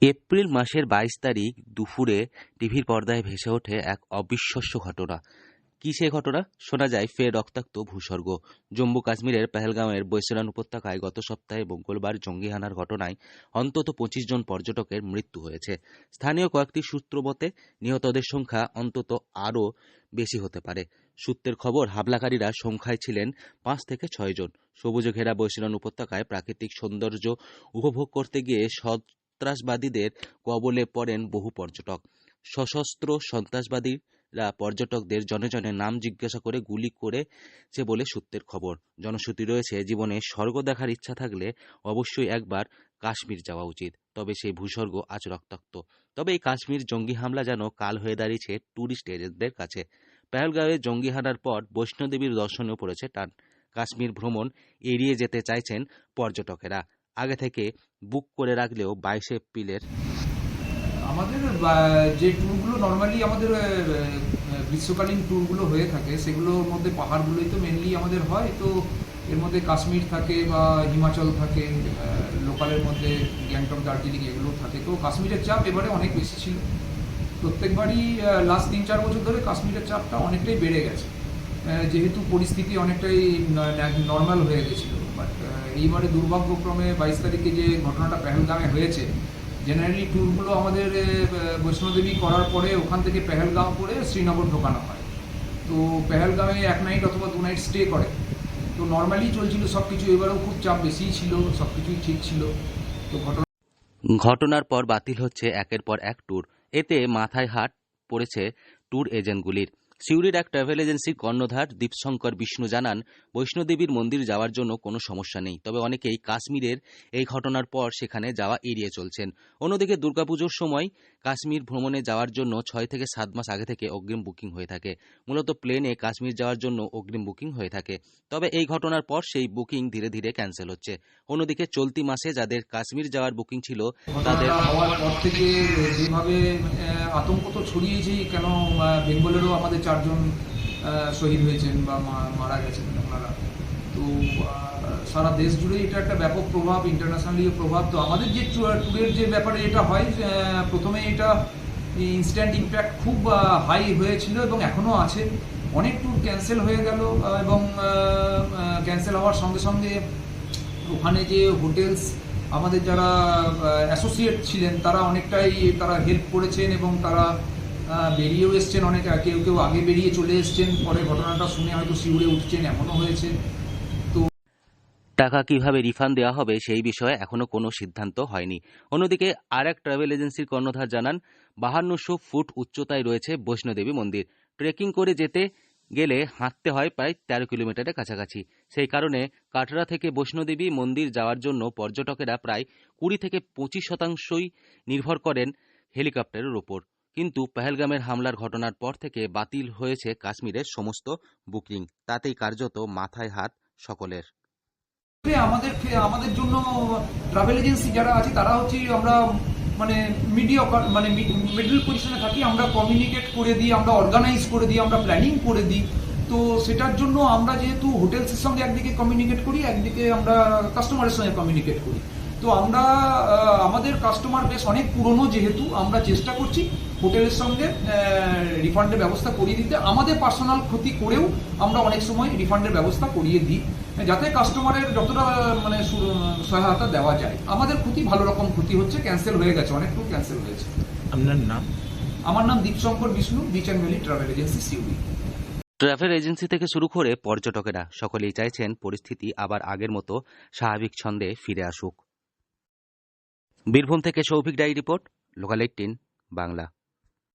April মাসের বাইশ তারিখ দুপুরে টিভির পর্দায় ভেসে ওঠে এক অবিশ্বাস্য ঘটনা। কী সে ঘটনা? শোনা যায় ফের রক্তাক্ত ভূস্বর্গ। জম্মু কাশ্মীরের পেহেলগাঁওয়ের বৈশরান উপত্যকায় গত সপ্তাহে মঙ্গলবার জঙ্গি হানার ঘটনায় অন্তত পঁচিশ জন পর্যটকের মৃত্যু হয়েছে। স্থানীয় কয়েকটি সূত্র মতে, নিহতদের সংখ্যা অন্তত আরও বেশি হতে পারে। সূত্রের খবর, হামলাকারীরা সংখ্যায় ছিলেন পাঁচ থেকে ছয় জন। সবুজে ঘেরা বৈশরান উপত্যকায় প্রাকৃতিক সৌন্দর্য উপভোগ করতে গিয়ে সন্ত্রাসবাদীদের কবলে পড়েন বহু পর্যটক। সশস্ত্র সন্ত্রাসবাদীরা পর্যটকদের জনে জনে নাম জিজ্ঞাসা করে গুলি করেছে বলে সূত্রের খবর। জনশ্রুতি রয়েছে, জীবনে স্বর্গ দেখার ইচ্ছা থাকলে অবশ্যই একবার কাশ্মীর যাওয়া উচিত, তবে সেই ভূস্বর্গ আজ রক্তাক্ত। তবে এই কাশ্মীর জঙ্গি হামলা যেন কাল হয়ে দাঁড়িয়েছে ট্যুরিস্ট এজেন্টদের কাছে। পেহেলগাঁওয়ে জঙ্গি হানার পর বৈষ্ণোদেবীর দর্শনেও পড়েছে টান। কাশ্মীর ভ্রমণ এড়িয়ে যেতে চাইছেন পর্যটকেরা। আগে থেকে বুক করে রাখলেও বাইশে এপ্রিলের। আমাদের যে ট্যুরগুলো নর্মালি আমাদের গ্রীষ্মকালীন ট্যুরগুলো হয়ে থাকে, সেগুলোর মধ্যে পাহাড়গুলোই তো মেনলি আমাদের হয়। তো এর মধ্যে কাশ্মীর থাকে বা হিমাচল থাকে লোকালের মধ্যে গ্যাংটক, দার্জিলিং এগুলো থাকে। তো কাশ্মীরের চাপ এবারে অনেক বেশি ছিল। প্রত্যেকবারই লাস্ট তিন চার বছর ধরে কাশ্মীরের চাপটা অনেকটাই বেড়ে গেছে। যেহেতু পরিস্থিতি অনেকটাই নর্মাল হয়ে গেছিল। বাট এইবারে দুর্ভাগ্যক্রমে বাইশ তারিখে যে ঘটনাটা পেহেলগামে হয়েছে জেনারেলি ট্যুরগুলো আমাদের বৈষ্ণোদেবী করার পরে ওখান থেকে পেহেলগাঁও করে শ্রীনগর ঢোকানো হয়। তো পেহেলগাঁওয়ে এক নাইট অথবা দু নাইট স্টে করে। তো নর্মালি চলছিল সব কিছু এবারেও খুব চাপ বেশিই ছিল সব কিছুই ঠিক ছিল। তো ঘটনা ঘটনার পর বাতিল হচ্ছে একের পর এক ট্যুর এতে মাথায় হাত পড়েছে ট্যুর এজেন্টগুলির সিউড়ির এক ট্রাভেল এজেন্সির কর্ণধার দীপশঙ্কর বিষ্ণু জানান, বৈষ্ণোদেবীর মন্দির যাওয়ার জন্য কোনো সমস্যা নেই, তবে অনেকেই কাশ্মীরের এই ঘটনার পর সেখানে যাওয়া এড়িয়ে চলছেন। অন্যদিকে দুর্গাপুজোর সময় কাশ্মীর ভ্রমণে যাওয়ার জন্য ছয় থেকে সাত মাস আগে থেকে অগ্রিম বুকিং হয়ে থাকে। মূলত প্লেনে কাশ্মীর যাওয়ার জন্য অগ্রিম বুকিং হয়ে থাকে। তবে এই ঘটনার পর সেই বুকিং ধীরে ধীরে ক্যান্সেল হচ্ছে। অন্যদিকে চলতি মাসে যাদের কাশ্মীর যাওয়ার বুকিং ছিল, তাদের আতঙ্ক তো ছড়িয়েছেই, কেন বেঙ্গলেরও আমাদের চারজন শহীদ হয়েছেন বা মারা গেছেন ওনারা। তো সারা দেশ জুড়ে এটা একটা ব্যাপক প্রভাব ইন্টারন্যাশনালিও প্রভাব। তো আমাদের যে ট্যুরের যে ব্যাপারে এটা হয় প্রথমে এটা ইনস্ট্যান্ট ইম্প্যাক্ট খুব হাই হয়েছিল এবং এখনও আছে। অনেক ট্যুর ক্যান্সেল হয়ে গেল এবং ক্যান্সেল হওয়ার সঙ্গে সঙ্গে ওখানে যে হোটেলস আমাদের যারা অ্যাসোসিয়েট ছিলেন, তারা অনেকটাই তারা হেল্প করেছেন এবং তারা বেরিয়েও এসছেন অনেক কেউ কেউ আগে বেরিয়ে চলে এসছেন, পরে ঘটনাটা শুনে হয়তো শিউরে উঠছেন, এমনও হয়েছে। টাকা কীভাবে রিফান্ড দেওয়া হবে সেই বিষয়ে এখনও কোনো সিদ্ধান্ত হয়নি। অন্যদিকে আর এক ট্রাভেল এজেন্সির কর্ণধার জানান, বাহান্নশো ফুট উচ্চতায় রয়েছে বৈষ্ণোদেবী মন্দির। ট্রেকিং করে যেতে গেলে হাঁটতে হয় প্রায় তেরো কিলোমিটারের কাছাকাছি। সেই কারণে কাটরা থেকে বৈষ্ণোদেবী মন্দির যাওয়ার জন্য পর্যটকেরা প্রায় কুড়ি থেকে পঁচিশ শতাংশই নির্ভর করেন হেলিকপ্টারের ওপর। কিন্তু পেহেলগামের হামলার ঘটনার পর থেকে বাতিল হয়েছে কাশ্মীরের সমস্ত বুকিং। তাতেই কার্যত মাথায় হাত সকলের। আমাদের আমাদের জন্য ট্রাভেল এজেন্সি যারা আছে, তারা হচ্ছে আমরা মানে মিডিয়া মানে মিডল পজিশনে থাকি, আমরা কমিউনিকেট করে দিই, আমরা অর্গানাইজ করে দিই, আমরা প্ল্যানিং করে দিই। তো সেটার জন্য আমরা যেহেতু হোটেলসের সঙ্গে একদিকে কমিউনিকেট করি, একদিকে আমরা কাস্টমারের সঙ্গে কমিউনিকেট করি। তো আমরা আমাদের কাস্টমার বেশ অনেক পুরনো যেহেতু আমরা চেষ্টা করছি হোটেলের সঙ্গে রিফান্ডের ব্যবস্থা করিয়ে দিতে। আমাদের পার্সোনাল ক্ষতি করেও আমরা অনেক সময় রিফান্ডের ব্যবস্থা করিয়ে দিই যাতে কাস্টমারের যতটা মানে সহায়তা দেওয়া যায়। আমাদের ক্ষতি ভালো রকম ক্ষতি হচ্ছে ক্যান্সেল হয়ে গেছে অনেক টুর ক্যান্সেল হয়েছে। আপনার নাম? আমার নাম Dipshankar Vishnu beach and valley travel agency Suri travel agency থেকে শুরু করে পর্যটকেরা সকলেই চাইছেন পরিস্থিতি আবার আগের মতো স্বাভাবিক ছন্দে ফিরে আসুক। বীরভূম থেকে Souvik Dai report local eighteen Bangla.